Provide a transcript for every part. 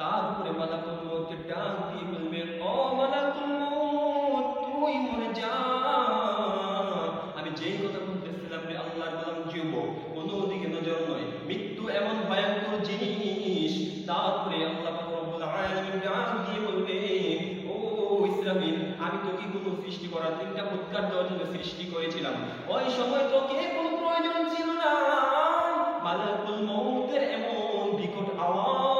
তার উপরে দিয়ে ও তুই মরে যা। আমি যেই কথা বলতেছিলাম আল্লাহর জীব নজর নয়। মৃত্যু এমন ভয়ঙ্কর জিনিস, তারপরে আল্লাহ দিয়ে বলবে সৃষ্টি করার তিনটা দেওয়ার জন্য সৃষ্টি করেছিলাম। ওই সময় তোকে কোনো প্রয়োজন ছিল না। মালাকুল মৌতের এমন বিকট আওয়াজ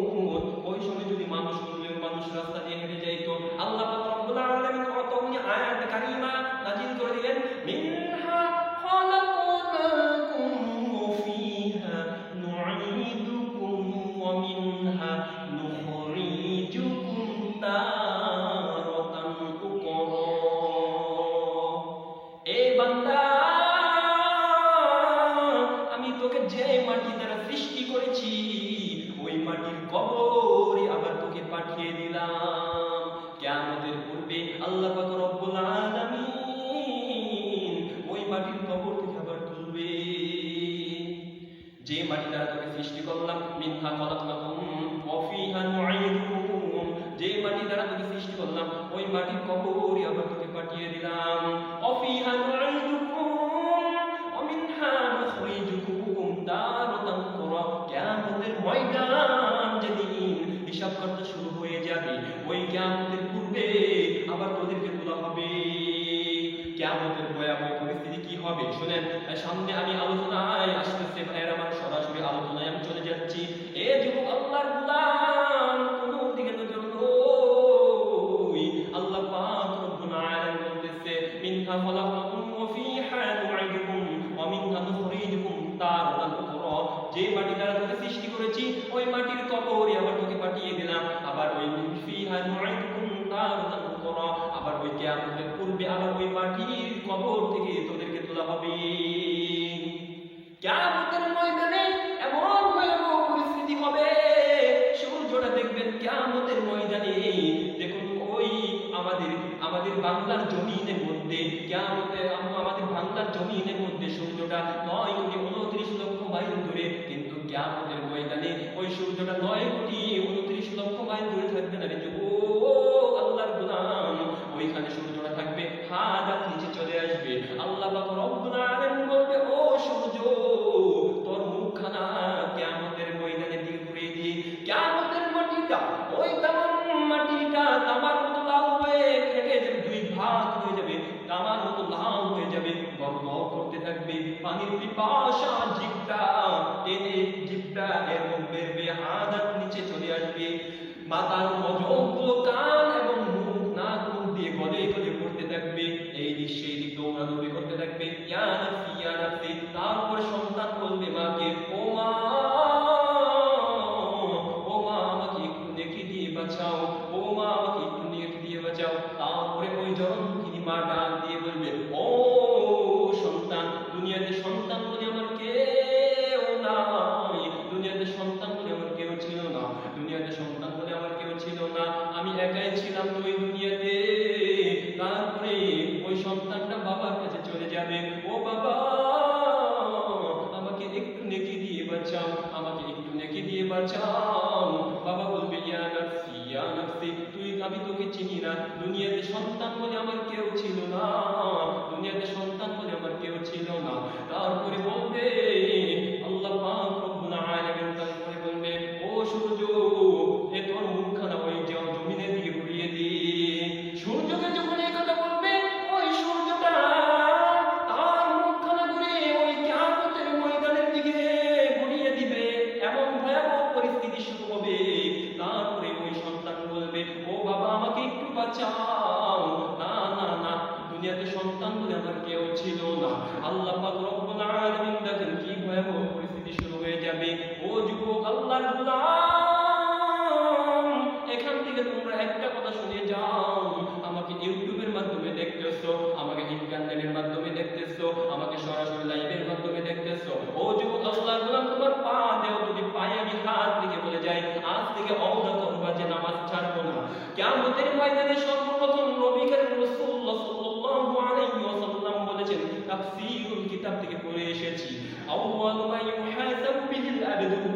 মানুষ রাস্তা দিয়ে কিয়ামতের ময়দান যেদিন হিসাব করতে শুরু হয়ে যাবে, ওই কিয়ামতের পূর্বে আবার তোদেরকে তোলা হবে। কিয়ামতের ভয়াবহ পরিস্থিতি কি হবে? শুনেন, সামনে আমি আলোচনায় আসতেছে, ভাইয়ের আমার সরাসরি আলোচনায় আমি চলে যাচ্ছি। এ যুবক আল্লাহর গুলাম কোন দিকে নজর নই আল্লাহ পাক রব্বুল আলামিন বলতেছে, মিনহা খলাকনাকুম ওয়া ফিহা নুঈদুকুম করেছি, ওই মাটির কবরে আবার তোকে পাঠিয়ে দিলাম। আবার ওই ফিহা নুঈদুকুম তারাতান উখরা, আবার ওই কিয়ামতের পূর্বে আবার ওই মাটির কবর থেকে তোদেরকে তোলা হবে। কিয়ামতের ময়দানে এমন ভয়াবহ পরিস্থিতি হবে, সূর্যটা দেখবেন কিয়ামতের ময়দানে। দেখুন, ওই আমাদের আমাদের বাংলার জমিনের মধ্যে কিয়ামতের আমাদের বাংলার জমিনের মধ্যে সূর্যটা নয় কোটি উনত্রিশ লক্ষ মাইল দূরে, কিন্তু কিয়ামতের ময়দানে ওই সূর্যটা নয় কোটি উনত্রিশ লক্ষ মাইল দূরে থাকবে না রে যুবক। আল্লাহর গোলাম। ওইখানে সূর্যটা থাকবে, হাত হাত নিচে চলে আসবে। আল্লাহ পাক রব্বুল আলামিন বলবে, ও সূর্য, তোর মুখখানা কিয়ামতের ময়দানে দিকে ঘুরিয়ে দিয়ে কিয়ামতের মাটিটা, ওই তামাম মাটিটা তামার মতো লাল হয়ে ফেটে দুই ভাগ মজগুলো কান এবং মুখ নাক মুখ দিয়ে গলে গলে পড়তে থাকবে। এই দিক সেই দিক দৌড়াদৌড়ি করতে থাকবে। ইয়া তারপরে সন্তান বলবে মাকে, ও মা ও মা, আমাকে একটু দিয়ে বাঁচাও, ও মা, আমাকে একটু নেকি দিয়ে বাঁচাও। তারপরে ওই জনমুখিনী মা সন্তানটা বাবার কাছে চলে যাবে। ও বাবা, আমাকে একটু নেকি দিয়ে বাঁচাও, আমাকে একটু নেকি দিয়ে বাঁচাও। বাবা বলবে, ইয়া নাফসি ইয়া নাফসি, তুই, আমি তোকে চিনি না। দুনিয়াতে সন্তান বলে আমার কেউ ছিল না। আল্লাহ পাক রব্বুল আলামিন দেখেন কি ভয়াবহ পরিস্থিতি শুরু হয়ে যাবে। ও যুবক আল্লাহর গোলাম এখান থেকে তোমরা একটা কথা শুনে যাও। আমাকে ইউটিউবের মাধ্যমে দেখতেছো, আমাকে ইন্টারনেটের মাধ্যমে দেখতেছো, আমাকে সরাসরি লাইভের মাধ্যমে দেখতেছো। ও যুবক আল্লাহর গোলাম তোমার পা দেও, যদি পায়ে আমি হাত থেকে বলে যাই আজ থেকে অবনত বাজে নামাজ ছাড়বো না ময়দানে সর্বপ্রথম নবী করিম সাল্লাল্লাহু আলাইহি ওয়াসাল্লাম বলেছেন তাফসীরুল কিতাব থেকে পড়ে এসেছি। আউয়ালু মা ইউহাসাবু বিহিল আবদু।